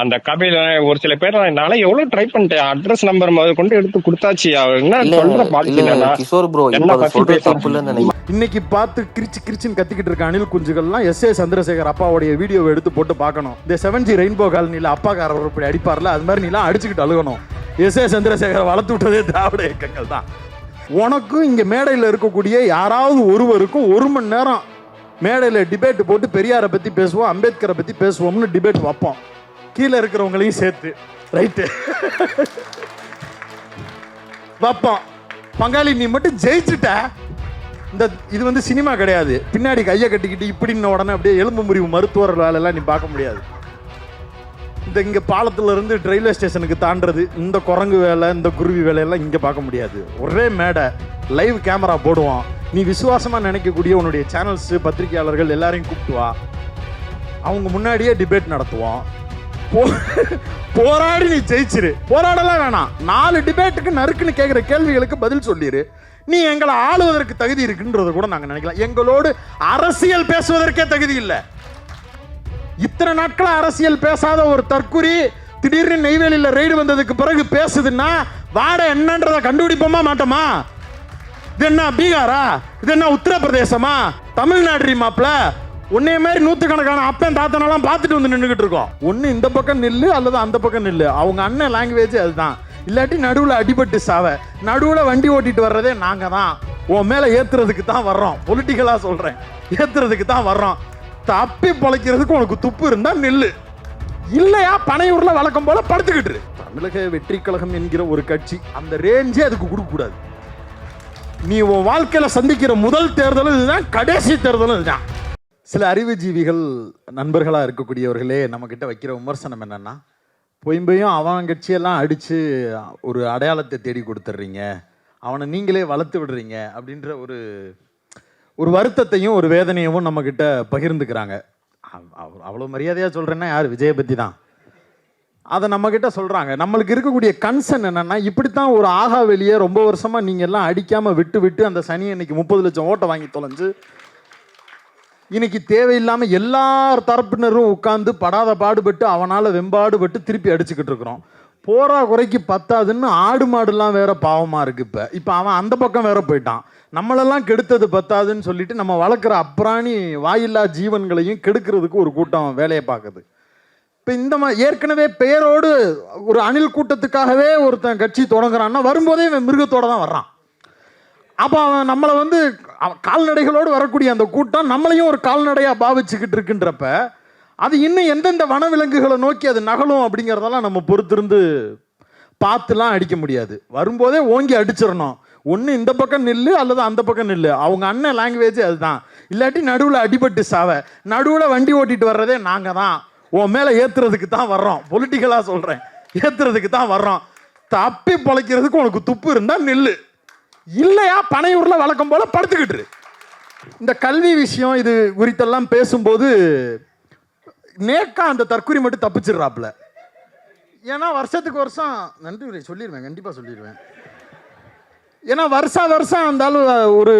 அந்த கபில ஒரு சில பேர் என்னால எவ்வளவு ட்ரை பண்ணிட்டேன்? அட்ரஸ் நம்பர் முதல் கொண்டு எடுத்து கொடுத்தாச்சு. என்ன சொல்ற பத்தி இன்னைக்கு பார்த்து கிரிச்சு கிரிச்சின்னு கத்திக்கிட்டு இருக்க அணில் குஞ்சுகள்லாம் எஸ் ஏ சந்திரசேகர் அப்பாவுடைய வீடியோவை எடுத்து போட்டு பார்க்கணும். இந்த செவன் ஜி ரெயின்போ காலனியில் அப்பாக்காரர் இப்படி அடிப்பார்ல அது மாதிரி நீலாம் அடிச்சுக்கிட்டு அழுகணும். எஸ் ஏ சந்திரசேகரை வளர்த்து விட்டதே திராவிட இயக்கங்கள் தான். உனக்கும் இங்கே மேடையில் இருக்கக்கூடிய யாராவது ஒருவருக்கும் ஒரு மணி நேரம் மேடையில் டிபேட் போட்டு பெரியாரை பற்றி பேசுவோம் அம்பேத்கரை பற்றி பேசுவோம்னு டிபேட் வைப்போம். கீழே இருக்கிறவங்களையும் சேர்த்து. ரைட்டு வைப்போம் பங்காளி நீ மட்டும் ஜெயிச்சுட்ட. இந்த இது வந்து சினிமா கிடையாது. பின்னாடி கையை கட்டிக்கிட்டு இப்படின்ன உடனே அப்படியே எலும்பு முறிவு மருத்துவர் வேலையெல்லாம் நீ பார்க்க முடியாது. இந்த இங்கே பாலத்துலேருந்து ரயில்வே ஸ்டேஷனுக்கு தாண்டுறது இந்த குரங்கு வேலை இந்த குருவி வேலையெல்லாம் இங்கே பார்க்க முடியாது. ஒரே மேடை. லைவ் கேமரா போடுவோம் நீ விசுவாசமாக நினைக்கக்கூடிய உன்னுடைய சேனல்ஸு பத்திரிகையாளர்கள் எல்லாரையும் கூப்பிட்டு வா. அவங்க முன்னாடியே டிபேட் நடத்துவோம் போராடி நீ ஜெயிச்சிரு. போராடலாம் வேணாம் நாலு டிபேட்டுக்கு நறுக்குன்னு கேட்குற கேள்விகளுக்கு பதில் சொல்லிடு நீ எங்களை ஆளுவதற்கு தகுதி இருக்குன்றத கூட நாங்கள் நினைக்கலாம். எங்களோடு அரசியல் பேசுவதற்கே தகுதி இல்லை. இத்தனை நாட்கள் அரசியல் பேசாத ஒரு தற்குறி திடீர்னு நெய்வேலியில ரெய்டு வந்ததுக்கு பிறகு பேசுதுன்னா வாட என்னன்றதை கண்டுபிடிப்போமா மாட்டோமா? இது என்ன பீகாரா? இது என்ன உத்தரப்பிரதேசமா? தமிழ்நாடு மாப்ள? உன்னைய மாதிரி நூற்றுக்கணக்கான அப்பன் தாத்தனெல்லாம் பார்த்துட்டு வந்து நின்றுக்கிட்டு இருக்கோம். ஒன்று இந்த பக்கம் நில்லு அல்லது அந்த பக்கம் நில்லு. அவங்க அண்ணன் லாங்குவேஜ் அதுதான். இல்லாட்டி நடுவில் அடிபட்டு சாவ. நடுவில் வண்டி ஓட்டிட்டு வர்றதே நாங்கள் தான். உன் மேலே ஏற்றுறதுக்கு தான் வர்றோம். பொலிட்டிக்கலாக சொல்கிறேன் ஏற்றுறதுக்கு தான் வர்றோம். தப்பி பொழைக்கிறதுக்கு உனக்கு துப்பு இருந்தால் நில்லு. இல்லையா? பனையூரில் வழக்கம் போல படுத்துக்கிட்டு தமிழக வெற்றி கழகம் என்கிற ஒரு கட்சி அந்த ரேஞ்சே அதுக்கு கொடுக்கக்கூடாது. நீ உன் வாழ்க்கையில சந்திக்கிற முதல் தேர்தலும் இதுதான். கடைசி தேர்தலும் இதுதான். சில அறிவுஜீவிகள் நண்பர்களாக இருக்கக்கூடியவர்களே நம்ம கிட்ட வைக்கிற விமர்சனம் என்னன்னா பொயும்பையும் அவன் கட்சியெல்லாம் அடித்து ஒரு அடையாளத்தை தேடி கொடுத்துட்றீங்க. அவனை நீங்களே வளர்த்து விடுறீங்க அப்படின்ற ஒரு ஒரு வருத்தத்தையும் ஒரு வேதனையும் நம்ம கிட்ட பகிர்ந்துக்கிறாங்க. அவ்- மரியாதையாக அவ்வளவு சொல்றேன்னா யார்? விஜயை தான். அதை நம்ம கிட்ட சொல்றாங்க. நம்மளுக்கு இருக்கக்கூடிய கன்சர்ன் என்னன்னா இப்படித்தான் ஒரு ஆகா வெளியே ரொம்ப வருஷமா நீங்க எல்லாம் அடிக்காமல் விட்டு விட்டு அந்த சனி அன்னைக்கு முப்பது லட்சம் ஓட்டை வாங்கி தொலைஞ்சு இன்னைக்கு தேவையில்லாமல் எல்லா தரப்பினரும் உட்காந்து படாத பாடுபட்டு அவனால் வெம்பாடுபட்டு திருப்பி அடிச்சுக்கிட்டு இருக்கிறோம். போரா குறைக்கு பத்தாதுன்னு ஆடு மாடுலாம் வேற பாவமாக இருக்கு இப்போ. இப்போ அவன் அந்த பக்கம் வேற போயிட்டான். நம்மளெல்லாம் கெடுத்தது பத்தாதுன்னு சொல்லிட்டு நம்ம வளர்க்குற அப்ராணி வாயில்லா ஜீவன்களையும் கெடுக்கிறதுக்கு ஒரு கூட்டம் வேலையை பார்க்குது. இப்போ இந்த மா ஏற்கனவே பெயரோடு ஒரு அணில் கூட்டத்துக்காகவே ஒருத்தன் கட்சி தொடங்குறான்னா வரும்போதே இவன் மிருகத்தோட தான் வர்றான். அப்போ அவன் நம்மளை வந்து கால்நடைகளோடு வரக்கூடிய அந்த கூட்டம் நம்மளையும் ஒரு கால்நடையாக பாவிச்சுக்கிட்டு இருக்குன்றப்ப அது இன்னும் எந்தெந்த வனவிலங்குகளை நோக்கி அது நகலும் அப்படிங்கிறதெல்லாம் நம்ம பொறுத்திருந்து பார்த்துலாம் அடிக்க முடியாது. வரும்போதே ஓங்கி அடிச்சிடணும். ஒன்று இந்த பக்கம் நில்லு அல்லது அந்த பக்கம் நில்லு. அவங்க அண்ணன் லாங்குவேஜ் அதுதான். இல்லாட்டி நடுவில் அடிபட்டு சாவ. நடுவில் வண்டி ஓட்டிட்டு வர்றதே நாங்கள் தான். உன் மேலே ஏற்றுறதுக்கு தான் வர்றோம். பொலிட்டிக்கலாக சொல்கிறேன் ஏற்றுறதுக்கு தான் வர்றோம். தப்பி பொழைக்கிறதுக்கு உனக்கு துப்பு இருந்தால் நில்லு. இல்லையா? பனையூரில் வழக்கம் போல படுத்துக்கிட்டு இந்த கல்வி விஷயம் இது குறித்தெல்லாம் பேசும்போது நேக்கா அந்த தற்கொலை மட்டும் தப்பிச்சிடுறாப்புல. ஏன்னா வருஷத்துக்கு வருஷம் நன்றி உரை சொல்லிடுவேன் கண்டிப்பாக சொல்லிடுவேன் ஏன்னா வருஷா வருஷம் இருந்தாலும் ஒரு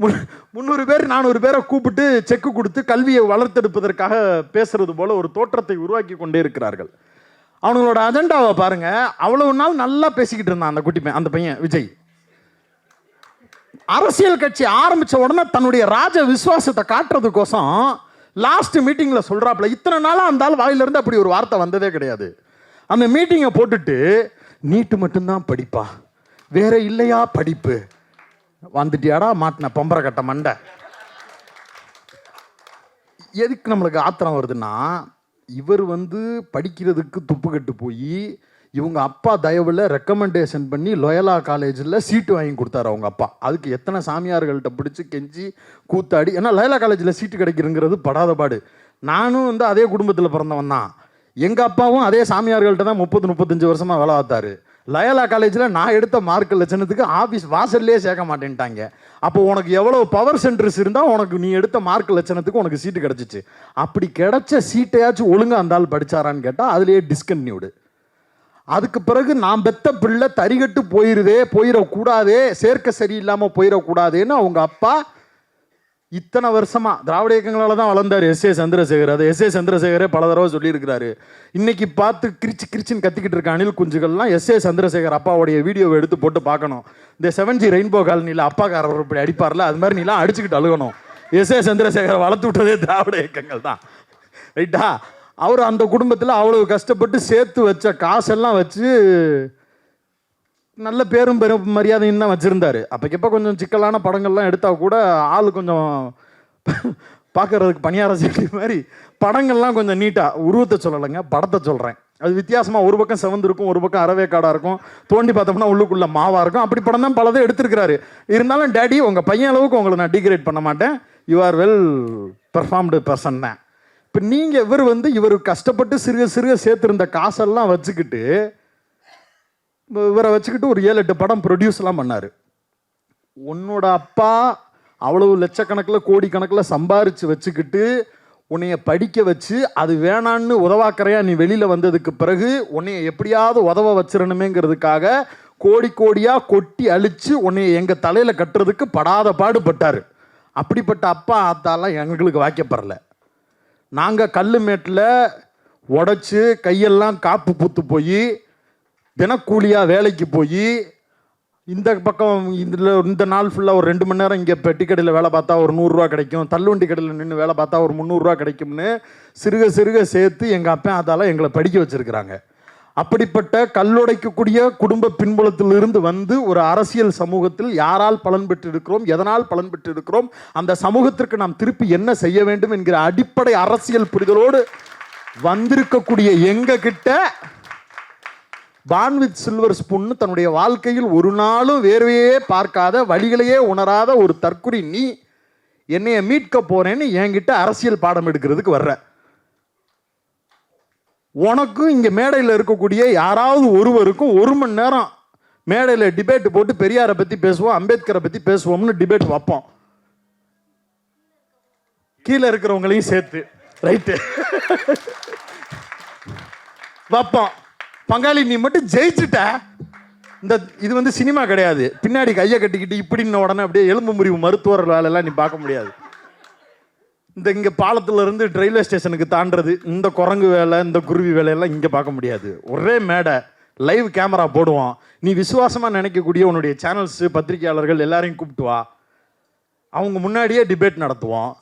மு- முந்நூறு பேர் நானூறு பேரை கூப்பிட்டு செக்கு கொடுத்து கல்வியை வளர்த்தெடுப்பதற்காக பேசுறது போல ஒரு தோற்றத்தை உருவாக்கி கொண்டே இருக்கிறார்கள். அவங்களோட அஜெண்டாவை பாருங்க. அவ்வளவு நாள் நல்லா பேசிக்கிட்டு இருந்தான் அந்த குட்டி பையன் அந்த பையன் விஜய். அரசியல் கட்சி ஆரம்பித்த உடனே தன்னுடைய ராஜ விசுவாசத்தை காட்டுறதுக்கோசம் லாஸ்ட் மீட்டிங்கில் சொல்கிறாப்புல இத்தனை நாளாக அந்த ஆள் வாயிலிருந்து அப்படி ஒரு வார்த்தை வந்ததே கிடையாது. அந்த மீட்டிங்கை போட்டுட்டு நீட்டு மட்டும்தான் படிப்பா. வேற இல்லையா படிப்பு? வந்துட்டியாடா மாட்டின பொம்பரை கட்ட மண்டை. எதுக்கு நம்மளுக்கு ஆத்திரம் வருதுன்னா இவர் வந்து படிக்கிறதுக்கு துப்பு கட்டு போய் இவங்க அப்பா தயவில் ரெக்கமெண்டேஷன் பண்ணி லொயலா காலேஜில் சீட்டு வாங்கி கொடுத்தாரு அவங்க அப்பா. அதுக்கு எத்தனை சாமியார்கள்ட்ட பிடிச்சி கெஞ்சி கூத்தாடி ஏன்னா லொயலா காலேஜில் சீட்டு கிடைக்கிறங்கிறது படாத பாடு. நானும் வந்து அதே குடும்பத்தில் பிறந்தவன் தான். எங்கள் அப்பாவும் அதே சாமியார்கள்ட்ட தான் முப்பது முப்பத்தஞ்சு வருஷமாக வேலை பார்த்தாரு. லயலா காலேஜில் நான் எடுத்த மார்க் லட்சணத்துக்கு ஆஃபீஸ் வாசல்லே சேர்க்க மாட்டேன்ட்டாங்க. அப்போ உனக்கு எவ்வளோ பவர் சென்டர்ஸ் இருந்தால் உனக்கு நீ எடுத்த மார்க் லட்சணத்துக்கு உனக்கு சீட்டு கிடச்சிச்சு. அப்படி கிடச்ச சீட்டையாச்சும் ஒழுங்காக அந்த ஆள் படிச்சாரான்னு கேட்டால் அதுலேயே டிஸ்கன்யூடு அதுக்கு பிறகு நான் பெத்த பிள்ளை தரிகட்டு போயிருதே போயிடக்கூடாதே சேர்க்க சரியில்லாமல் போயிடக்கூடாதேன்னு அவங்க அப்பா இத்தனை வருஷமாக திராவிட இயக்கங்களால் தான் வளர்ந்தார் எஸ் ஏ சந்திரசேகர். அது எஸ் ஏ சந்திரசேகரே பல தடவை சொல்லியிருக்கிறாரு. இன்னைக்கு பார்த்து கிரிச்சு கிரிச்சின்னு கத்திக்கிட்டு இருக்க அணில் குஞ்சுகள்லாம் எஸ் ஏ சந்திரசேகர் அப்பாவுடைய வீடியோவை எடுத்து போட்டு பார்க்கணும். இந்த செவன் ஜி ரெயின்போ காலனியில் அப்பாக்காரர் இப்படி அடிப்பார்ல அது மாதிரி நீலாம் அடிச்சுக்கிட்டு அழுகணும். எஸ் ஏ சந்திரசேகரை வளர்த்து விட்டதே திராவிட இயக்கங்கள் தான். ரைட்டா? அவர் அந்த குடும்பத்தில் அவ்வளவு கஷ்டப்பட்டு சேர்த்து வச்ச காசெல்லாம் வச்சு நல்ல பேரும் பெரும் மரியாதையும் தான் வச்சுருந்தாரு. அப்போக்கப்போ கொஞ்சம் சிக்கலான படங்கள்லாம் எடுத்தால் கூட ஆள் கொஞ்சம் பார்க்கறதுக்கு பணியார செடி மாதிரி படங்கள்லாம் கொஞ்சம் நீட்டாக உருவத்தை சொல்லலைங்க படத்தை சொல்கிறேன் அது வித்தியாசமாக ஒரு பக்கம் செவந்து இருக்கும் ஒரு பக்கம் அரவேக்காடாக இருக்கும். தோண்டி பார்த்தோம்னா உள்ளுக்குள்ள மாவாக இருக்கும். அப்படி படம் தான் பலதை எடுத்திருக்கிறாரு. இருந்தாலும் டேடி உங்கள் பையன் அளவுக்கு உங்களை நான் டிகிரேட் பண்ண மாட்டேன். You are well performed person தான். இப்போ நீங்கள் இவர் வந்து இவர் கஷ்டப்பட்டு சிறுக சிறுக சேர்த்துருந்த காசெல்லாம் வச்சுக்கிட்டு இவரை வச்சுக்கிட்டு ஒரு ஏழு எட்டு படம் ப்ரொடியூஸ்லாம் பண்ணார். உன்னோட அப்பா அவ்வளவு லட்சக்கணக்கில் கோடிக்கணக்கில் சம்பாரித்து வச்சுக்கிட்டு உன்னைய படிக்க வச்சு அது வேணான்னு உதவாக்கறையா நீ வெளியில் வந்ததுக்கு பிறகு உன்னைய எப்படியாவது உதவ வச்சிடணுமேங்கிறதுக்காக கோடி கோடியாக கொட்டி அழித்து உன்னைய எங்கள் தலையில் கட்டுறதுக்கு படாத பாடுபட்டார். அப்படிப்பட்ட அப்பா ஆத்தாலாம் எங்களுக்கு வாக்கப்படலை நாங்கள் கல் மேட்டில் உடச்சி கையெல்லாம் காப்பு பூத்து போய் தினக்கூலியாக வேலைக்கு போய் இந்த பக்கம் இதில் இந்த நாள் ஃபுல்லாக ஒரு ரெண்டு மணி நேரம் இங்கே பெட்டி கடையில் வேலை பார்த்தா ஒரு நூறுரூவா கிடைக்கும் தள்ளுவண்டி கடையில் நின்று வேலை பார்த்தா ஒரு முந்நூறுரூவா கிடைக்கும்னு சிறுக சிறுக சேர்த்து எங்கள் அப்பா அதால் எங்களை படிக்க வச்சுருக்குறாங்க. அப்படிப்பட்ட கல்லுடைக்கக்கூடிய குடும்ப பின்புலத்திலிருந்து வந்து ஒரு அரசியல் சமூகத்தில் யாரால் பலன் பெற்றிருக்கிறோம் எதனால் பலன் பெற்றிருக்கிறோம் அந்த சமூகத்திற்கு நாம் திருப்பி என்ன செய்ய வேண்டும் என்கிற அடிப்படை அரசியல் புரிதலோடு வந்திருக்கக்கூடிய எங்க கிட்ட பான்வித் சில்வர் ஸ்பூன்னு தன்னுடைய வாழ்க்கையில் ஒரு நாளும் வேர்வையே பார்க்காத வழிகளையே உணராத ஒரு தற்குறி நீ என்னைய மீட்க போறேன்னு என்கிட்ட அரசியல் பாடம் எடுக்கிறதுக்கு வர்ற. உனக்கும் இங்கே மேடையில் இருக்கக்கூடிய யாராவது ஒருவருக்கும் ஒரு மணி நேரம் மேடையில் டிபேட் போட்டு பெரியாரை பற்றி பேசுவோம் அம்பேத்கரை பற்றி பேசுவோம்னு டிபேட் வைப்போம். கீழே இருக்கிறவங்களையும் சேர்த்து ரைட்டு வைப்போம். பங்காளி நீ மட்டும் ஜெயிச்சுட்ட. இந்த இது வந்து சினிமா கிடையாது. பின்னாடி கையை கட்டிக்கிட்டு இப்படின்ன உடனே அப்படியே எலும்பு முறிவு மருத்துவர் வேலையெல்லாம் நீ பார்க்க முடியாது. இந்த இங்கே பாலத்துல இருந்து ரயில்வே ஸ்டேஷனுக்கு தாண்டது இந்த குரங்கு வேலை இந்த குருவி வேலையெல்லாம் இங்கே பார்க்க முடியாது. ஒரே மேடை. லைவ் கேமரா போடுவோம் நீ விசுவாசமா நினைக்கக்கூடிய உன்னுடைய சேனல்ஸ் பத்திரிகையாளர்கள் எல்லாரையும் கூப்பிட்டு வா. அவங்க முன்னாடியே டிபேட் நடத்துவோம்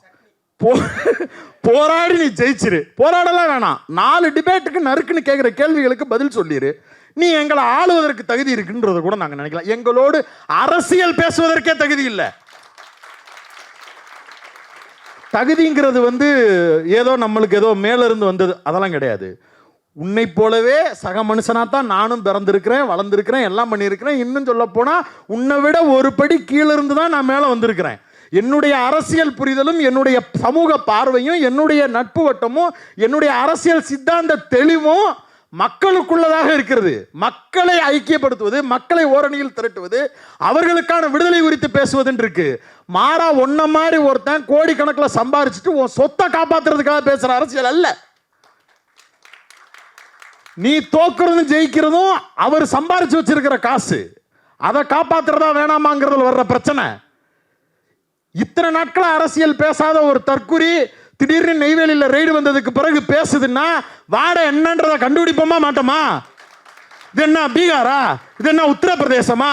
போ போராடி நீ ஜெயிச்சிரு. போராடலாம் வேணாம். நாலு டிபேட்டுக்கு நறுக்குன்னு கேட்குற கேள்விகளுக்கு பதில் சொல்லிடு நீ எங்களை ஆளுவதற்கு தகுதி இருக்குன்றத கூட நாங்கள் நினைக்கலாம். எங்களோடு அரசியல் பேசுவதற்கே தகுதி இல்லை. தகுதிங்கிறது வந்து ஏதோ நம்மளுக்கு ஏதோ மேலேருந்து வந்தது. அதெல்லாம் கிடையாது. உன்னை போலவே சக மனுஷனாக தான் நானும் பிறந்திருக்கிறேன் வளர்ந்துருக்கிறேன் எல்லாம் பண்ணியிருக்கிறேன். இன்னும் சொல்ல போனால் உன்னை விட ஒரு படி கீழே இருந்து தான் நான் மேலே வந்திருக்கிறேன். என்னுடைய அரசியல் புரிதலும் என்னுடைய சமூக பார்வையும் என்னுடைய நட்பு வட்டமும் என்னுடைய அரசியல் சித்தாந்த தெளிவும் மக்களுக்குள்ளதாக இருக்கிறது. மக்களை ஐக்கியப்படுத்துவது மக்களை ஓரணியில் திரட்டுவது அவர்களுக்கான விடுதலை குறித்து பேசுவதுன்னு இருக்கு. மாறா ஒன்ன மாதிரி ஒருத்தன் கோடிக்கணக்கில் சம்பாரிச்சுட்டு உன் சொத்தை காப்பாத்துறதுக்காக பேசுற அரசியல் அல்ல. நீ தோக்குறதும் ஜெயிக்கிறதும் அவர் சம்பாரிச்சு வச்சிருக்கிற காசு. அதை காப்பாத்துறதா வேணாமாங்கிறதுல வர்ற பிரச்சனை. இத்தனை நாட்கள் அரசியல் பேசாத ஒரு தற்குறி திடீர்னு நெய்வேலியில் ரெய்டு வந்ததுக்கு பிறகு பேசுதுன்னா வாட என்னன்றதை கண்டுபிடிப்போமா மாட்டோமா? இது என்ன பீகாரா? இது என்ன உத்தரப்பிரதேசமா?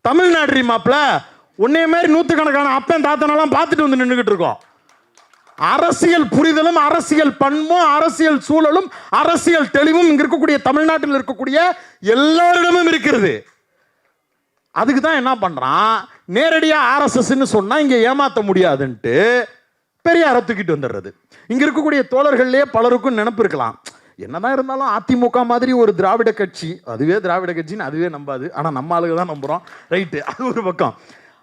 தமிழ்நாடு மாப்பிள உன்னைய மாதிரி நூற்றுக்கணக்கான அப்பன் தாத்தனெல்லாம் பார்த்துட்டு வந்து நின்றுக்கிட்டு இருக்கோம். அரசியல் புரிதலும் அரசியல் பண்பும் அரசியல் சூழலும் அரசியல் தெளிவும் இங்க இருக்கக்கூடிய தமிழ்நாட்டில் இருக்கக்கூடிய எல்லாரிடமும் இருக்கிறது. அதுக்கு தான் என்ன பண்றான்? நேரடியா ஆர்எஸ்எஸ்ன்னு சொன்னா இங்க ஏமாத்த முடியாதுன்ட்டு பெரியாரை தூக்கிட்டு வந்துடுறது. இங்கே இருக்கக்கூடிய தோழர்கள்லேயே பலருக்கும் நினப்பு இருக்கலாம். என்னதான் இருந்தாலும் அதிமுக மாதிரி ஒரு திராவிட கட்சி அதுவே திராவிட கட்சின்னு அதுவே நம்பாது. ஆனால் நம்ம ஆளுங்க தான் நம்புகிறோம் ரைட்டு அது ஒரு பக்கம்.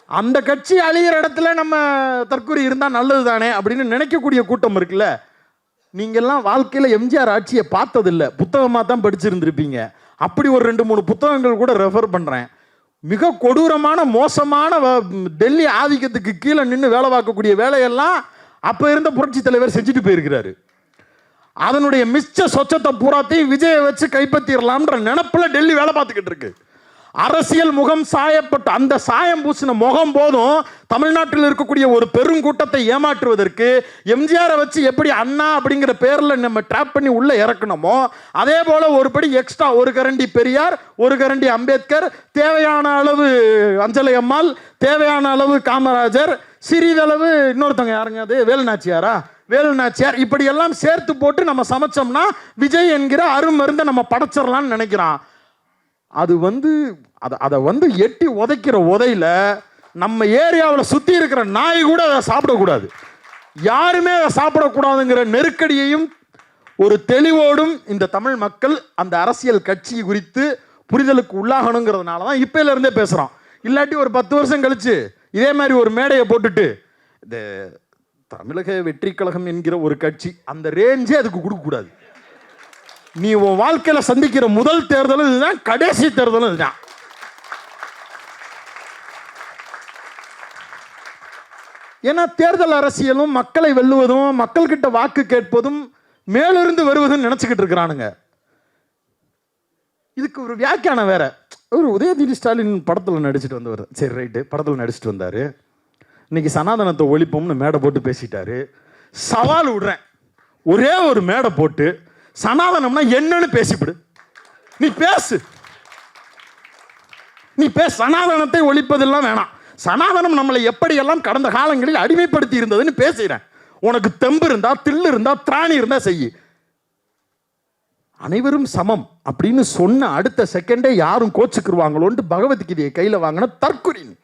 அந்த கட்சி அழியிற இடத்துல நம்ம தற்கொலை இருந்தால் நல்லது தானே அப்படின்னு நினைக்கக்கூடிய கூட்டம் இருக்குல்ல. நீங்கள்லாம் வாழ்க்கையில் எம்ஜிஆர் ஆட்சியை பார்த்ததில்ல. புத்தகமாக தான் படிச்சிருந்துருப்பீங்க. அப்படி ஒரு ரெண்டு மூணு புத்தகங்கள் கூட ரெஃபர் பண்ணுறேன் மிக கொடூரமான மோசமான வ- டெல்லி ஆதிக்கத்துக்கு கீழே நின்று வேலை பார்க்கக்கூடிய வேலையெல்லாம் அப்போ இருந்த புரட்சி தலைவர் செஞ்சுட்டு போயிருக்கிறாரு. அதனுடைய மிச்ச சொச்சத்தை பூராத்தையும் விஜயை வச்சு கைப்பற்றிடலாம்ன்ற நினப்பில் டெல்லி வேலை பார்த்துக்கிட்டு இருக்கு. அரசியல் முகம் சாயப்பட்ட அந்த சாயம் பூசின முகம் போதும் தமிழ்நாட்டில் இருக்கக்கூடிய ஒரு பெருங்கூட்டத்தை ஏமாற்றுவதற்கு எம்ஜிஆரை வச்சு எப்படி அண்ணா அப்படிங்கிற பேரில் நம்ம ட்ராப் பண்ணி உள்ளே இறக்கணுமோ அதே போல் ஒருபடி எக்ஸ்ட்ரா ஒரு கரண்டி பெரியார் ஒரு கரண்டி அம்பேத்கர் தேவையான அளவு அஞ்சலை அம்மாள் தேவையான அளவு காமராஜர் சிறிதளவு இன்னொருத்தவங்க யாருங்க அது? வேலுநாச்சியாரா? வேலுநாச்சியார். இப்படி எல்லாம் சேர்த்து போட்டு நம்ம சமைச்சோம்னா விஜய் என்கிற அருமருந்தை நம்ம படைச்சிடலாம்னு நினைக்கிறான். அது வந்து அதை அதை வந்து எட்டி உதைக்கிற உதையில நம்ம ஏரியாவில் சுற்றி இருக்கிற நாய் கூட அதை சாப்பிடக்கூடாது யாருமே அதை சாப்பிடக்கூடாதுங்கிற நெருக்கடியையும் ஒரு தெளிவோடும் இந்த தமிழ் மக்கள் அந்த அரசியல் கட்சி குறித்து புரிதலுக்கு உள்ளாகணுங்கிறதுனால தான் இப்போலேருந்தே பேசுகிறோம் இல்லாட்டி ஒரு பத்து வருஷம் கழித்து இதே மாதிரி ஒரு மேடையை போட்டுட்டு இந்த தமிழக வெற்றி கழகம் என்கிற ஒரு கட்சி அந்த ரேஞ்சே அதுக்கு கொடுக்கக்கூடாது நீ உன் வாழ்க்கையில் சந்திக்கிற முதல் தேர்தலும் இதுதான் கடைசி தேர்தலும் இதுதான். ஏன்னா தேர்தல் அரசியலும் மக்களை வெல்லுவதும் மக்கள்கிட்ட வாக்கு கேட்பதும் மேலிருந்து வருவதும் நினச்சிக்கிட்டு இருக்கிறானுங்க. இதுக்கு ஒரு வியாக்கியானம் வேற. ஒரு உதயநிதி ஸ்டாலின் படத்தில் நடிச்சிட்டு வந்தவர். சரி ரைட்டு. படத்தில் நடிச்சிட்டு வந்தார். இன்னைக்கு சனாதனத்தை ஒழிப்போம்னு மேடை போட்டு பேசிட்டாரு. சவால் விடுறேன். ஒரே ஒரு மேடை போட்டு சனாதனம்னா என்னன்னு பேசிவிடு. நீ பேசு. நீ பேச. சனாதனத்தை ஒழிப்பதெல்லாம் வேணாம். சனாதனம் நம்மளை எப்படியெல்லாம் கடந்த காலங்களில் அடிமைப்படுத்தி இருந்ததுன்னு பேசுகிறேன். உனக்கு தெம்பு இருந்தா தில்லு இருந்தா திராணி இருந்தா செய்யு. அனைவரும் சமம் அப்படின்னு சொன்ன அடுத்த செகண்டே யாரும் கோச்சுக்குருவாங்களோன்ட்டு பகவத்கீதையை கையில் வாங்கின தற்குறி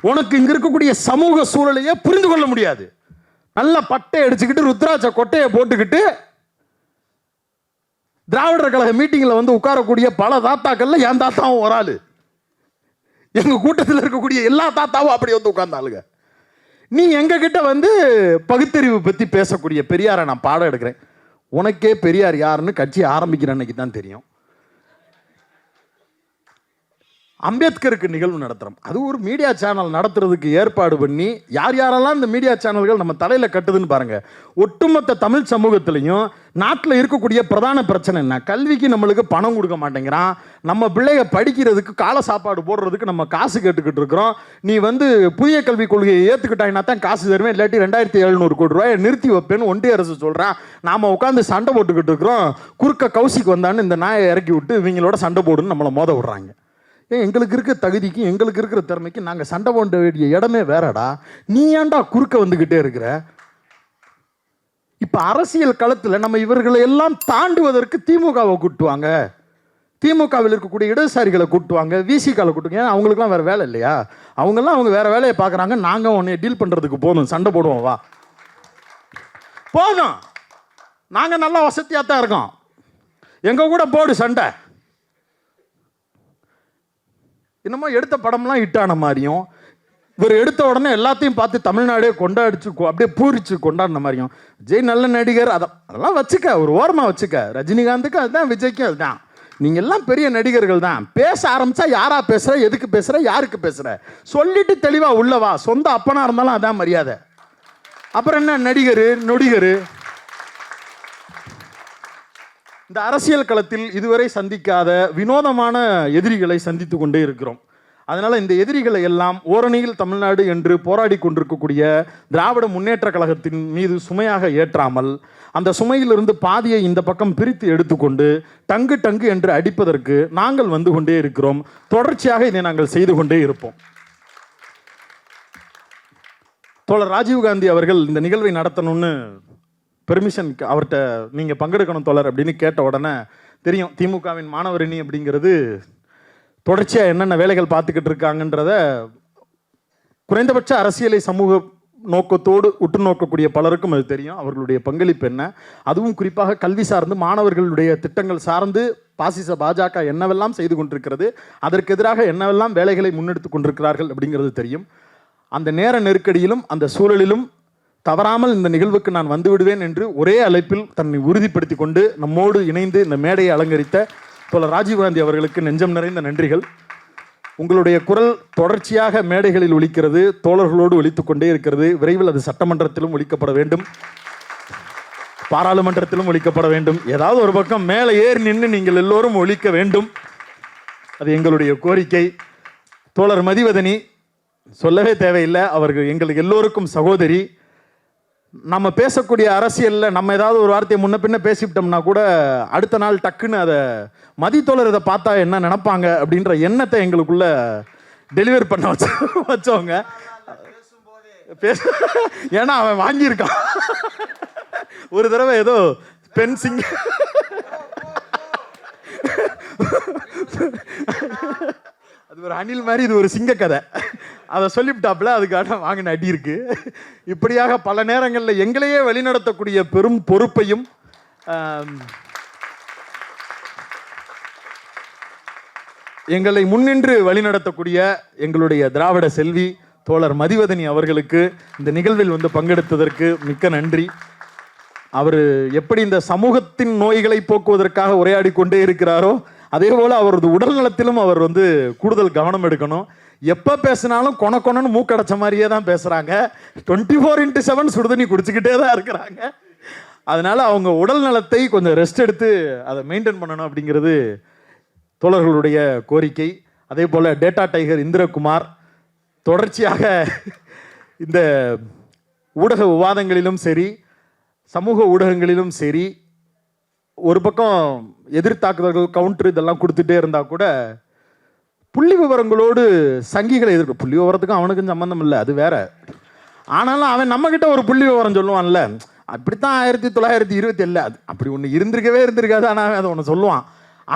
உனக்கு இங்க இருக்கக்கூடிய சமூக சூழலையே புரிந்து கொள்ள முடியாது. நல்ல பட்டை அடிச்சுக்கிட்டு ருத்ராட்ச கொட்டையை போட்டுக்கிட்டு திராவிடர் கழக மீட்டிங்கில் வந்து உட்காரக்கூடிய பல தாத்தாக்கள்ல என் தாத்தாவும் ஒரு ஆள். எங்கள் கூட்டத்தில் இருக்கக்கூடிய எல்லா தாத்தாவும் அப்படி வந்து உட்கார்ந்தாளுங்க. நீ எங்ககிட்ட வந்து பகுத்தறிவு பற்றி பேசக்கூடிய பெரியாரை நான் பாடம் எடுக்கிறேன். உனக்கே பெரியார் யாருன்னு கட்சி ஆரம்பிக்கிற அன்னைக்கு தான் தெரியும். அம்பேத்கருக்கு நிகழ்வு நடத்துகிறோம் அது ஒரு மீடியா சேனல் நடத்துறதுக்கு ஏற்பாடு பண்ணி யார் யாரெல்லாம் இந்த மீடியா சேனல்கள் நம்ம தலையில் கட்டுதுன்னு பாருங்கள் ஒட்டுமொத்த தமிழ் சமூகத்திலையும் நாட்டில் இருக்கக்கூடிய பிரதான பிரச்சனை என்ன? கல்விக்கு நம்மளுக்கு பணம் கொடுக்க மாட்டேங்கிறான். நம்ம பிள்ளைய படிக்கிறதுக்கு கால சாப்பாடு போடுறதுக்கு நம்ம காசு கேட்டுக்கிட்டு இருக்கிறோம். நீ வந்து புதிய கல்விக் கொள்கையை ஏற்றுக்கிட்டாங்கன்னா தான் காசு தருவேன். இல்லாட்டி ரெண்டாயிரத்தி எழுநூறு கோடி ரூபாயை நிறுத்தி வைப்பேன்னு ஒன்றிய அரசு சொல்கிறான் நாம் உட்காந்து சண்டை போட்டுக்கிட்டு இருக்கிறோம். குறுக்க கௌசிக்கு வந்தான்னு இந்த நாயை இறக்கி விட்டு இவங்களோட சண்டை போடுன்னு நம்மளை மோத விடுறாங்க. ஏன் எங்களுக்கு இருக்க தகுதிக்கும் எங்களுக்கு இருக்கிற திறமைக்கும் நாங்கள் சண்டை போட வேண்டிய இடமே வேறடா. நீ ஏன்டா குறுக்க வந்துக்கிட்டே இருக்கிற? இப்போ அரசியல் களத்தில் நம்ம இவர்களை எல்லாம் தாண்டுவதற்கு திமுகவை கூட்டுவாங்க. திமுகவில் இருக்கக்கூடிய இடதுசாரிகளை கூட்டுவாங்க விசிகாவில் கூட்டுவாங்க. அவங்களுக்குலாம் வேற வேலை இல்லையா? அவங்கெல்லாம் அவங்க வேற வேலையை பார்க்குறாங்க. நாங்கள் உன்னை டீல் பண்ணுறதுக்கு போதும் சண்டை போடுவோம் வா. போதும் நாங்கள் நல்லா வசதியாக தான் இருக்கோம். எங்கள் கூட போடு சண்டை. என்னமோ எடுத்த படம்லாம் ஹிட்டான மாதிரியும் இவர் எடுத்த உடனே எல்லாத்தையும் பார்த்து தமிழ்நாடே கொண்டாடிச்சு அப்படியே பூரிச்சு கொண்டாடின மாதிரியும். விஜய் நல்ல நடிகர் அதை அதெல்லாம் வச்சுக்க ஒரு ஓரமாக வச்சுக்க. ரஜினிகாந்துக்கு அதுதான் விஜய்க்கும் அதுதான். நீங்க எல்லாம் பெரிய நடிகர்கள் தான். பேச ஆரம்பிச்சா யாரா பேசுற எதுக்கு பேசுற யாருக்கு பேசுற? சொல்லிட்டு தெளிவா உள்ளவா சொந்த அப்பனா இருந்தாலும் அதான் மரியாதை. அப்புறம் என்ன நடிகர் நொடிகர்? இந்த அரசியல் களத்தில் இதுவரை சந்திக்காத வினோதமான எதிரிகளை சந்தித்து கொண்டே இருக்கிறோம். அதனால் இந்த எதிரிகளை எல்லாம் ஓரணியில் தமிழ்நாடு என்று போராடி கொண்டிருக்கக்கூடிய திராவிட முன்னேற்ற கழகத்தின் மீது சுமையாக ஏற்றாமல் அந்த சுமையிலிருந்து பாதியை இந்த பக்கம் பிரித்து எடுத்துக்கொண்டு டங்கு டங்கு என்று அடிப்பதற்கு நாங்கள் வந்து கொண்டே இருக்கிறோம். தொடர்ச்சியாக இதை நாங்கள் செய்து கொண்டே இருப்போம். தோழர் ராஜீவ்காந்தி அவர்கள் இந்த நிகழ்வை நடத்தணும்னு பெர்மிஷன் அவர்கிட்ட நீங்கள் பங்கெடுக்கணும் தோழர் அப்படின்னு கேட்ட உடனே தெரியும் திமுகவின் மாணவரணி அப்படிங்கிறது தொடர்ச்சியாக என்னென்ன வேலைகள் பார்த்துக்கிட்டு இருக்காங்கன்றத குறைந்தபட்ச அரசியலை சமூக நோக்கத்தோடு உற்று நோக்கக்கூடிய பலருக்கும் அது தெரியும். அவர்களுடைய பங்களிப்பு என்ன? அதுவும் குறிப்பாக கல்வி சார்ந்து மாணவர்களுடைய திட்டங்கள் சார்ந்து பாசிச பாஜக என்னவெல்லாம் செய்து கொண்டிருக்கிறது அதற்கு எதிராக என்னவெல்லாம் வேலைகளை முன்னெடுத்து கொண்டிருக்கிறார்கள் அப்படிங்கிறது தெரியும். அந்த நேர நெருக்கடியிலும் அந்த சூழலிலும் தவறாமல் இந்த நிகழ்வுக்கு நான் வந்து விடுவேன் என்று ஒரே அழைப்பில் தன்னை உறுதிப்படுத்தி கொண்டு நம்மோடு இணைந்து இந்த மேடையை அலங்கரித்த தோழர் ராஜீவ்காந்தி அவர்களுக்கு நெஞ்சம் நிறைந்த நன்றிகள். உங்களுடைய குரல் தொடர்ச்சியாக மேடைகளில் ஒழிக்கிறது தோழர்களோடு ஒழித்துக்கொண்டே இருக்கிறது. விரைவில் அது சட்டமன்றத்திலும் ஒழிக்கப்பட வேண்டும். பாராளுமன்றத்திலும் ஒழிக்கப்பட வேண்டும். ஏதாவது ஒரு பக்கம் மேலே ஏறி நின்று நீங்கள் எல்லோரும் ஒழிக்க வேண்டும். அது எங்களுடைய கோரிக்கை. தோழர் மதிவதனி சொல்லவே தேவையில்லை. அவர்கள் எங்களுக்கு எல்லோருக்கும் சகோதரி. நம்ம பேசக்கூடிய அரசியலில் நம்ம ஏதாவது ஒரு வார்த்தையை முன்ன பின்ன பேசிவிட்டோம்னா கூட அடுத்த நாள் டக்குன்னு அதை மதித்தோழர் இதை பார்த்தா என்ன நினைப்பாங்க அப்படின்ற எண்ணத்தை எங்களுக்குள்ள டெலிவர் பண்ண வச்ச வச்சவங்க. பேச ஏன்னா அவன் வாங்கியிருக்கான். ஒரு தடவை ஏதோ பென்சிங் அது ஒரு அணில் மாதிரி இது ஒரு சிங்க கதை. அதை சொல்லிவிட்டாப்புல அதுக்காக வாங்கின அடி இருக்கு. இப்படியாக பல நேரங்களில் எங்களையே வழிநடத்தக்கூடிய பெரும் பொறுப்பையும் எங்களை முன்னின்று வழிநடத்தக்கூடிய எங்களுடைய திராவிட செல்வி தோழர் மதிவதனி அவர்களுக்கு இந்த நிகழ்வில் வந்து பங்கெடுத்ததற்கு மிக்க நன்றி. அவர் எப்படி இந்த சமூகத்தின் நோய்களை போக்குவதற்காக உரையாடி கொண்டே இருக்கிறாரோ அதே போல் அவரது உடல் நலத்திலும் அவர் வந்து கூடுதல் கவனம் எடுக்கணும். எப்போ பேசினாலும் கொணக்கொணன்னு கொனன்னு மூக்கடைச்ச மாதிரியே தான் பேசுகிறாங்க டுவெண்ட்டி ஃபோர் இன்ட்டு செவன் சுடுதண்ணி குடிச்சிக்கிட்டே தான் இருக்கிறாங்க. அதனால் அவங்க உடல் நலத்தை கொஞ்சம் ரெஸ்ட் எடுத்து அதை மெயின்டைன் பண்ணணும் அப்படிங்கிறது தோழர்களுடைய கோரிக்கை. அதே போல் டேட்டா டைகர் இந்திரகுமார் தொடர்ச்சியாக இந்த ஊடக விவாதங்களிலும் சரி சமூக ஊடகங்களிலும் சரி ஒரு பக்கம் எதிர்த்தாக்குதல்கள் கவுண்டர் இதெல்லாம் கொடுத்துட்டே இருந்தால் கூட புள்ளி விவரங்களோடு சங்கிகளை எதிர்க்க புள்ளி விவரத்துக்கும் அவனுக்கும் சம்மந்தம் இல்லை அது வேற. ஆனாலும் அவன் நம்மக்கிட்ட ஒரு புள்ளி விவரம் சொல்லுவான்ல அப்படித்தான் ஆயிரத்தி தொள்ளாயிரத்தி இருபத்தி ஏழு அது அப்படி ஒன்று இருந்திருக்கவே இருந்திருக்காது ஆனால் அவன் அதை ஒன்று சொல்லுவான்.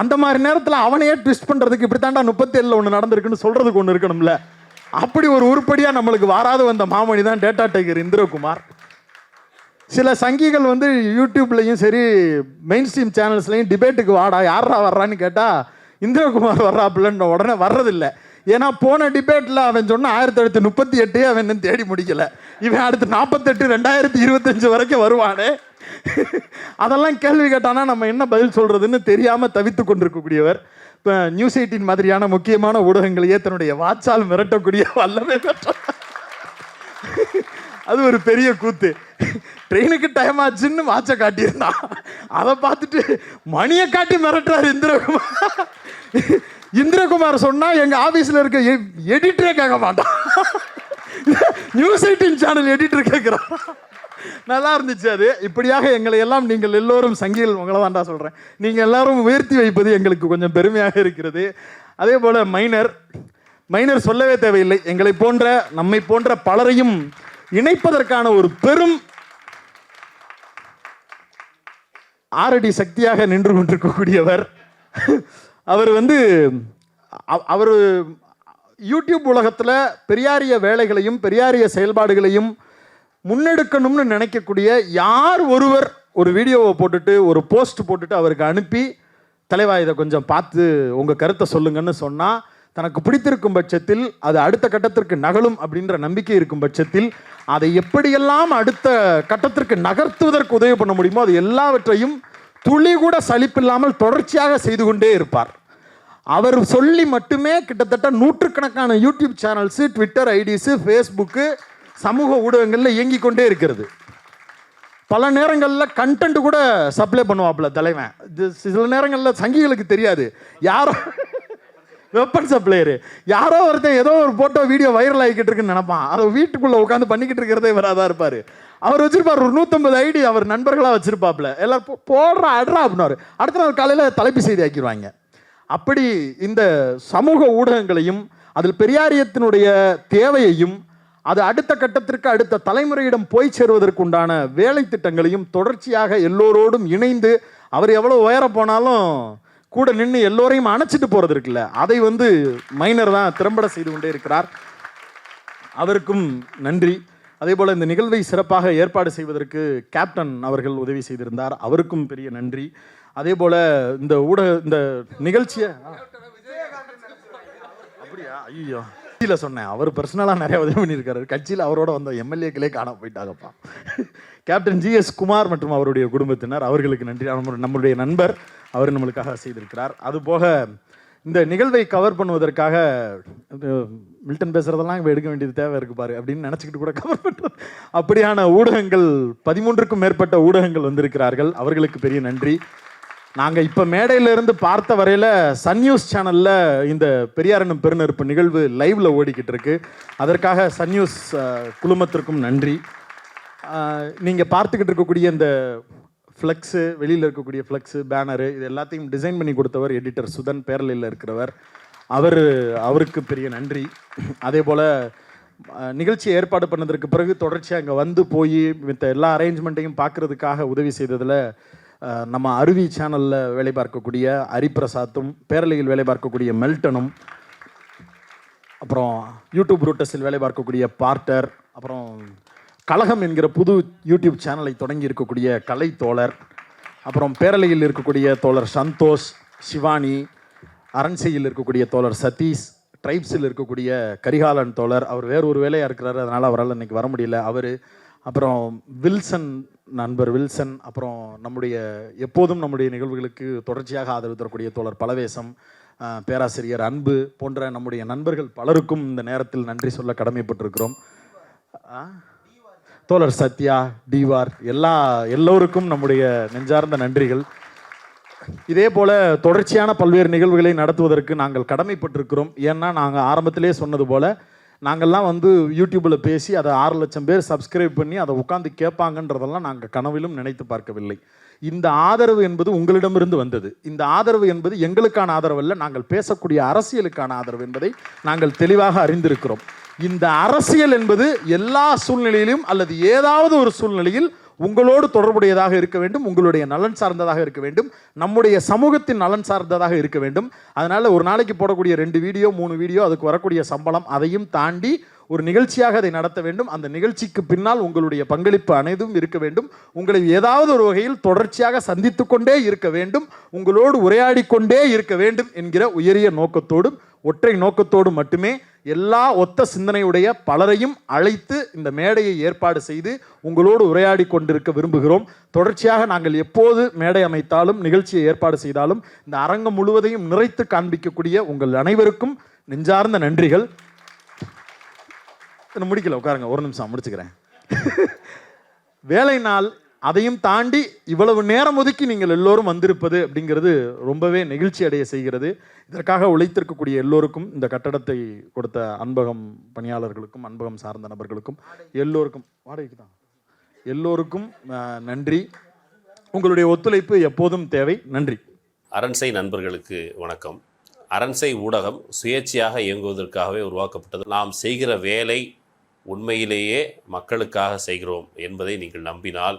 அந்த மாதிரி நேரத்தில் அவனையே ட்விஸ்ட் பண்ணுறதுக்கு இப்படித்தாண்டா முப்பத்தி ஏழில் ஒன்று நடந்திருக்குன்னு சொல்கிறதுக்கு ஒன்று இருக்கணும்ல. அப்படி ஒரு உருப்படியாக நம்மளுக்கு வராது வந்த மாமணி தான் டேட்டா டைகர் இந்திரகுமார். சில சங்கிகள் வந்து யூடியூப்லேயும் சரி மெயின் ஸ்ட்ரீம் சேனல்ஸ்லையும் டிபேட்டுக்கு வாடா யாரா வர்றான்னு கேட்டால் இந்திரகுமார் வர்றாப்புலன்னு உடனே வர்றதில்லை. ஏன்னா போன டிபேட்டில் அவன் சொன்ன ஆயிரத்தி தொள்ளாயிரத்தி முப்பத்தி எட்டு அவன் இன்னும் தேடி முடிக்கல. இவன் அடுத்து நாற்பத்தெட்டு ரெண்டாயிரத்தி இருபத்தஞ்சு வரைக்கும் வருவானே. அதெல்லாம் கேள்வி கேட்டானா நம்ம என்ன பதில் சொல்கிறதுன்னு தெரியாமல் தவித்து கொண்டிருக்கக்கூடியவர். இப்போ நியூஸ் எயிட்டின் மாதிரியான முக்கியமான ஊடகங்களையே தன்னுடைய வாட்சால் மிரட்டக்கூடிய வல்லமை பெற்ற அது ஒரு பெரிய கூத்து. ட்ரெயினுக்கு டைம் ஆச்சுன்னு வாட்சை காட்டியிருந்தான் அதை பார்த்துட்டு மணியை காட்டி மிரட்டுறாரு இந்திரகுமார். இந்திரகுமார் சொன்னால் எங்கள் ஆஃபீஸில் இருக்க எடிட்டரே கேட்க மாட்டான். நியூஸ் எயிட்டின் சேனல் எடிட்டர் கேட்குறான். நல்லா இருந்துச்சு அது. இப்படியாக எங்களை எல்லாம் நீங்கள் எல்லோரும் சங்கிகள் உங்களை தான்டா சொல்கிறேன் நீங்கள் எல்லாரும் உயர்த்தி வைப்பது எங்களுக்கு கொஞ்சம் பெருமையாக இருக்கிறது. அதே போல் மைனர் மைனர் சொல்லவே தேவையில்லை. எங்களை போன்ற நம்மை போன்ற பலரையும் இணைப்பதற்கான ஒரு பெரும் ஆறடி சக்தியாக நின்று கொண்டிருக்கக்கூடியவர். அவர் வந்து அவர் யூடியூப் உலகத்தில் பெரியாரிய வேலைகளையும் பெரியாரிய செயல்பாடுகளையும் முன்னெடுக்கணும்னு நினைக்கக்கூடிய யார் ஒருவர் ஒரு வீடியோவை போட்டுட்டு ஒரு போஸ்ட் போட்டுட்டு அவருக்கு அனுப்பி தலைவா இதை கொஞ்சம் பார்த்து உங்கள் கருத்தை சொல்லுங்கன்னு சொன்னால் தனக்கு பிடித்திருக்கும் பட்சத்தில் அது அடுத்த கட்டத்திற்கு நகலும் அப்படின்ற நம்பிக்கை இருக்கும் பட்சத்தில் அதை எப்படியெல்லாம் அடுத்த கட்டத்திற்கு நகர்த்துவதற்கு உதவி பண்ண முடியுமோ அது எல்லாவற்றையும் துளி கூட சலிப்பில்லாமல் தொடர்ச்சியாக செய்து கொண்டே இருப்பார். அவர் சொல்லி மட்டுமே கிட்டத்தட்ட நூற்றுக்கணக்கான YouTube channels Twitter IDs Facebook சமூக ஊடகங்களில் இயங்கிக் கொண்டே இருக்கிறது. பல நேரங்களில் கண்டென்ட் கூட சப்ளை பண்ணுவாப்புல தலைவன். இது சில நேரங்களில் சங்கிகளுக்கு தெரியாது. யாரோ வெப்பன் சப்ளையரு யாரோ ஒருத்தன் ஏதோ ஒரு போட்டோ வீடியோ வைரல் ஆகிக்கிட்டு இருக்குன்னு நினைப்பான். அதை வீட்டுக்குள்ளே உட்காந்து பண்ணிக்கிட்டு இருக்கிறதே இவராக தான் இருப்பார். அவர் வச்சிருப்பார் ஒரு நூற்றம்பது ஐடி அவர் நண்பர்களாக வச்சிருப்பாப்புல. எல்லாரும் போடுற போடுறா அப்படின்னாரு. அடுத்த நாள் காலையில் தலைப்பு செய்தி ஆக்கிடுவாங்க. அப்படி இந்த சமூக ஊடகங்களையும் அதில் பெரியாரியத்தினுடைய தேவையையும் அது அடுத்த கட்டத்திற்கு அடுத்த தலைமுறையிடம் போய் சேருவதற்குண்டான வேலை திட்டங்களையும் தொடர்ச்சியாக எல்லோரோடும் இணைந்து அவர் எவ்வளோ உயர போனாலும் கூட நின்று எல்லோரையும் அணைச்சிட்டு போறது இருக்குல்ல அதை வந்து மைனர் தான் திறம்பட செய்து கொண்டே இருக்கிறார். அவருக்கும் நன்றி. அதே போல் இந்த நிகழ்வை சிறப்பாக ஏற்பாடு செய்வதற்கு கேப்டன் அவர்கள் உதவி செய்திருந்தார். அவருக்கும் பெரிய நன்றி. அதே போல இந்த ஊடக இந்த நிகழ்ச்சியை அப்படியா? ஐயோ கட்சியில் சொன்னேன். அவர் பர்சனலாக நிறைய உதவி பண்ணியிருக்காரு. கட்சியில் அவரோட வந்த எம்எல்ஏக்களே காண போயிட்டாங்கப்பா. கேப்டன் ஜி எஸ் குமார் மற்றும் அவருடைய குடும்பத்தினர் அவர்களுக்கு நன்றி. நம்ம- நம்மளுடைய நண்பர் அவர் நம்மளுக்காக செய்திருக்கிறார். அதுபோக இந்த நிகழ்வை கவர் பண்ணுவதற்காக மில்டன் பேசுகிறதெல்லாம் இப்போ எடுக்க வேண்டியது தேவை இருக்கு பாரு அப்படின்னு நினச்சிக்கிட்டு கூட கவர் பண்ணுறது அப்படியான ஊடகங்கள் பதிமூன்றுக்கும் மேற்பட்ட ஊடகங்கள் வந்திருக்கிறார்கள். அவர்களுக்கு பெரிய நன்றி. நாங்கள் இப்போ மேடையிலிருந்து பார்த்த வரையில் சன் நியூஸ் சேனலில் இந்த பெரியாரனும் பெருநெருப்பு நிகழ்வு லைவில் ஓடிக்கிட்டு இருக்கு. அதற்காக சன் நியூஸ் குழுமத்திற்கும் நன்றி. நீங்கள் பார்த்துக்கிட்டு இருக்கக்கூடிய இந்த ஃப்ளெக்ஸு வெளியில் இருக்கக்கூடிய ஃப்ளெக்ஸு பேனரு இது எல்லாத்தையும் டிசைன் பண்ணி கொடுத்தவர் எடிட்டர் சுதன் பேரலையில் இருக்கிறவர். அவர் அவருக்கு பெரிய நன்றி. அதே போல் நிகழ்ச்சி ஏற்பாடு பண்ணதற்கு பிறகு தொடர்ச்சியாக அங்கே வந்து போய் மித்த எல்லா அரேஞ்ச்மெண்ட்டையும் பார்க்குறதுக்காக உதவி செய்ததில் நம்ம அருவி சேனலில் வேலை பார்க்கக்கூடிய ஹரிபிரசாத்தும் பேரலையில் வேலை பார்க்கக்கூடிய மெல்டனும் அப்புறம் யூடியூப் ரூட்டஸில் வேலை பார்க்கக்கூடிய பார்ட்டர் அப்புறம் கழகம் என்கிற புது யூடியூப் சேனலை தொடங்கி இருக்கக்கூடிய கலை தோழர் அப்புறம் பேரலையில் இருக்கக்கூடிய தோழர் சந்தோஷ் சிவானி அரண்சையில் இருக்கக்கூடிய தோழர் சதீஷ் ட்ரைப்ஸில் இருக்கக்கூடிய கரிகாலன் தோழர் அவர் வேறு ஒரு வேலையாக இருக்கிறாரு அதனால் அவரால் இன்றைக்கி வர முடியல அவர் அப்புறம் வில்சன் நண்பர் வில்சன் அப்புறம் நம்முடைய எப்போதும் நம்முடைய நிகழ்வுகளுக்கு தொடர்ச்சியாக ஆதரவு தரக்கூடிய தோழர் பலவேசம் பேராசிரியர் அன்பு போன்ற நம்முடைய நண்பர்கள் பலருக்கும் இந்த நேரத்தில் நன்றி சொல்ல கடமைப்பட்டிருக்கிறோம் ஆ? தோழர் சத்யா டிவார் எல்லா எல்லோருக்கும் நம்முடைய நெஞ்சார்ந்த நன்றிகள். இதே போல தொடர்ச்சியான பல்வேறு நிகழ்வுகளை நடத்துவதற்கு நாங்கள் கடமைப்பட்டிருக்கிறோம். ஏன்னா நாங்கள் ஆரம்பத்திலே சொன்னது போல நாங்கள்லாம் வந்து யூடியூப்பில் பேசி அதை ஆறு லட்சம் பேர் சப்ஸ்கிரைப் பண்ணி அதை உட்காந்து கேட்பாங்கன்றதெல்லாம் நாங்கள் கனவிலும் நினைத்து பார்க்கவில்லை. இந்த ஆதரவு என்பது உங்களிடமிருந்து வந்தது. இந்த ஆதரவு என்பது எங்களுக்கான ஆதரவு அல்ல நாங்கள் பேசக்கூடிய அரசியலுக்கான ஆதரவு என்பதை நாங்கள் தெளிவாக அறிந்திருக்கிறோம். இந்த அரசியல் என்பது எல்லா சூழ்நிலையிலும் அல்லது ஏதாவது ஒரு சூழ்நிலையில் உங்களோடு தொடர்புடையதாக இருக்க வேண்டும் உங்களுடைய நலன் சார்ந்ததாக இருக்க வேண்டும் நம்முடைய சமூகத்தின் நலன் சார்ந்ததாக இருக்க வேண்டும். அதனால் ஒரு நாளைக்கு போடக்கூடிய ரெண்டு வீடியோ மூணு வீடியோ அதுக்கு வரக்கூடிய சம்பளம் அதையும் தாண்டி ஒரு நிகழ்ச்சியாக அதை நடத்த வேண்டும். அந்த நிகழ்ச்சிக்கு பின்னால் உங்களுடைய பங்களிப்பு அனைத்தும் இருக்க வேண்டும். உங்களை ஏதாவது ஒரு வகையில் தொடர்ச்சியாக சந்தித்து கொண்டே இருக்க வேண்டும். உங்களோடு உரையாடி கொண்டே இருக்க வேண்டும் என்கிற உயரிய நோக்கத்தோடும் ஒற்றை நோக்கத்தோடு மட்டுமே எல்லா ஒத்த சிந்தனையுடைய பலரையும் அழைத்து இந்த மேடையை ஏற்பாடு செய்து உங்களோடு உரையாடி கொண்டிருக்க விரும்புகிறோம். தொடர்ச்சியாக நாங்கள் எப்போது மேடை அமைத்தாலும் நிகழ்ச்சியை ஏற்பாடு செய்தாலும் இந்த அரங்கம் முழுவதையும் நிறைத்து காண்பிக்கக்கூடிய உங்கள் அனைவருக்கும் நெஞ்சார்ந்த நன்றிகள். முடிக்கல உட்காருங்க ஒரு நிமிஷம் முடிச்சுக்கிறேன். வேலை நாள் அதையும் தாண்டி இவ்வளவு நேரம் ஒதுக்கி நீங்கள் எல்லோரும் வந்திருப்பது அப்படிங்கிறது ரொம்பவே நெகிழ்ச்சி அடைய செய்கிறது. இதற்காக உழைத்திருக்கக்கூடிய எல்லோருக்கும் இந்த கட்டடத்தை கொடுத்த அன்பகம் பணியாளர்களுக்கும் அன்பகம் சார்ந்த நபர்களுக்கும் எல்லோருக்கும் வாடகைக்கு தான் எல்லோருக்கும் நன்றி. உங்களுடைய ஒத்துழைப்பு எப்போதும் தேவை. நன்றி. அரண்சை நண்பர்களுக்கு வணக்கம். அரண்சை ஊடகம் சுயேட்சையாக இயங்குவதற்காகவே உருவாக்கப்பட்டது. நாம் செய்கிற வேலை உண்மையிலேயே மக்களுக்காக செய்கிறோம் என்பதை நீங்கள் நம்பினால்